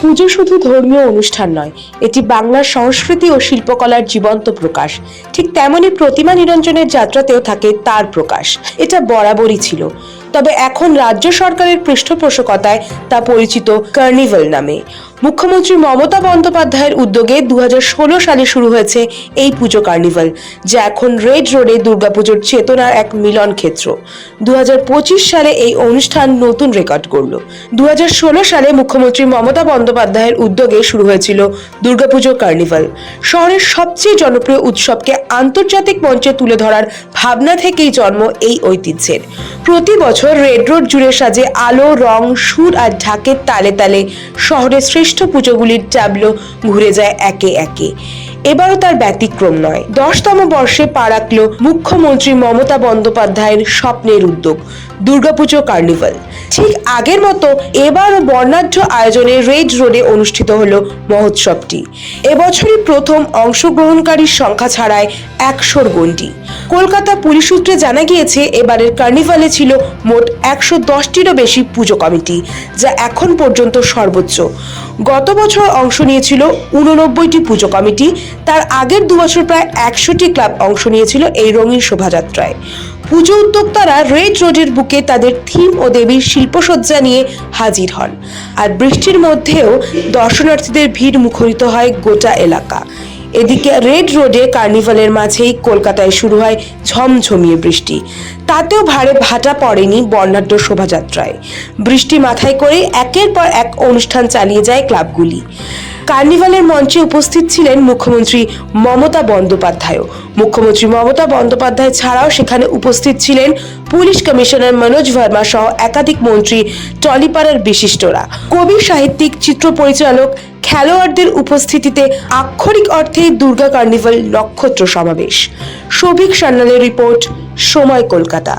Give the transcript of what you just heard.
পুজো শুধু ধর্মীয় অনুষ্ঠান নয়, এটি বাংলার সংস্কৃতি ও শিল্পকলার জীবন্ত প্রকাশ। ঠিক তেমনি প্রতিমা নিরঞ্জনের যাত্রাতেও থাকে তার প্রকাশ। এটা বরাবরই ছিল। তবে এখন রাজ্য সরকারের পৃষ্ঠপোষকতায় তা পরিচিত কার্নিভাল নামে। মুখ্যমন্ত্রী মমতা বন্দ্যোপাধ্যায়ের উদ্যোগে দু হাজার ষোলো সালে শুরু হয়েছে এই পুজো কার্নিভাল, যা এখন রেড রোডে দুর্গাপুজোর চেতনার এক মিলন ক্ষেত্র। দু সালে এই অনুষ্ঠান নতুন রেকর্ড করল। দু সালে মুখ্যমন্ত্রী মমতা বন্দ্যোপাধ্যায়ের উদ্যোগে শুরু হয়েছিল দুর্গাপুজো কার্নিভাল। শহরের সবচেয়ে জনপ্রিয় উৎসবকে আন্তর্জাতিক মঞ্চে তুলে ধরার ভাবনা থেকেই জন্ম এই ঐতিহ্যের। প্রতি বছর রেড রোড জুড়ে সাজে আলো, রং, সুর আর ঢাকের তালে তালে শহরের শ্রেষ্ঠ পুজোগুলির ট্যাবলো ঘুরে যায় একে একে। এবারও তার ব্যতিক্রম নয়। দশতম বর্ষে পা রাখল মুখ্যমন্ত্রী মমতা বন্দ্যোপাধ্যায়ের স্বপ্নের উদ্যোগ। দুর্গাপুজো কার্নিভাল। ঠিক আগের মতো এবারও বর্ণাঢ্য আয়োজনে রেড রোডে অনুষ্ঠিত হল মহোৎসবটি। এবছরই প্রথম অংশগ্রহণকারীর সংখ্যা ছাড়ায় একশোর গণ্ডি। কলকাতা পুলিশ সূত্রে জানা গিয়েছে, এবারের কার্নিভালে ছিল মোট একশো দশটিরও বেশি পুজো কমিটি, যা এখন পর্যন্ত সর্বোচ্চ। গত বছর অংশ নিয়েছিল উননব্বইটি পুজো কমিটি, তার আগের দু বছর প্রায় একশোটি ক্লাব অংশ নিয়েছিল এই রঙিন শোভাযাত্রায়। পুজো উদ্যোক্তারা রেড রোডের বুকে তাদের থিম ও দেবীর শিল্পসজ্জা নিয়ে হাজির হন। আর বৃষ্টির মধ্যেও দর্শনার্থীদের ভিড় মুখরিত হয় গোটা এলাকা। এদিকে রেড রোডে কার্নিভালের মাঝেই কলকাতায় শুরু হয় ঝমঝমিয়ে বৃষ্টি। তাতেও ভারে ভাটা পড়েনি বর্ণাঢ্য শোভাযাত্রায়। বৃষ্টি মাথায় করে একের পর এক অনুষ্ঠান চালিয়ে যায় ক্লাবগুলি। কার্নিভালের মঞ্চে উপস্থিত ছিলেন মুখ্যমন্ত্রী মমতা বন্দ্যোপাধ্যায়ও। মুখ্যমন্ত্রী মমতা বন্দ্যোপাধ্যায় ছাড়াও সেখানে উপস্থিত ছিলেন পুলিশ কমিশনার মনোজ ভার্মা সহ একাধিক মন্ত্রী টলিপাড়ার বিশিষ্টরা। কবি সাহিত্যিক, চিত্র পরিচালক, খেলোয়াড়দের উপস্থিতিতে আক্ষরিক অর্থে দুর্গা কার্নিভাল নক্ষত্র সমাবেশ। সৌভিক সান্যালের রিপোর্ট, সময় কলকাতা।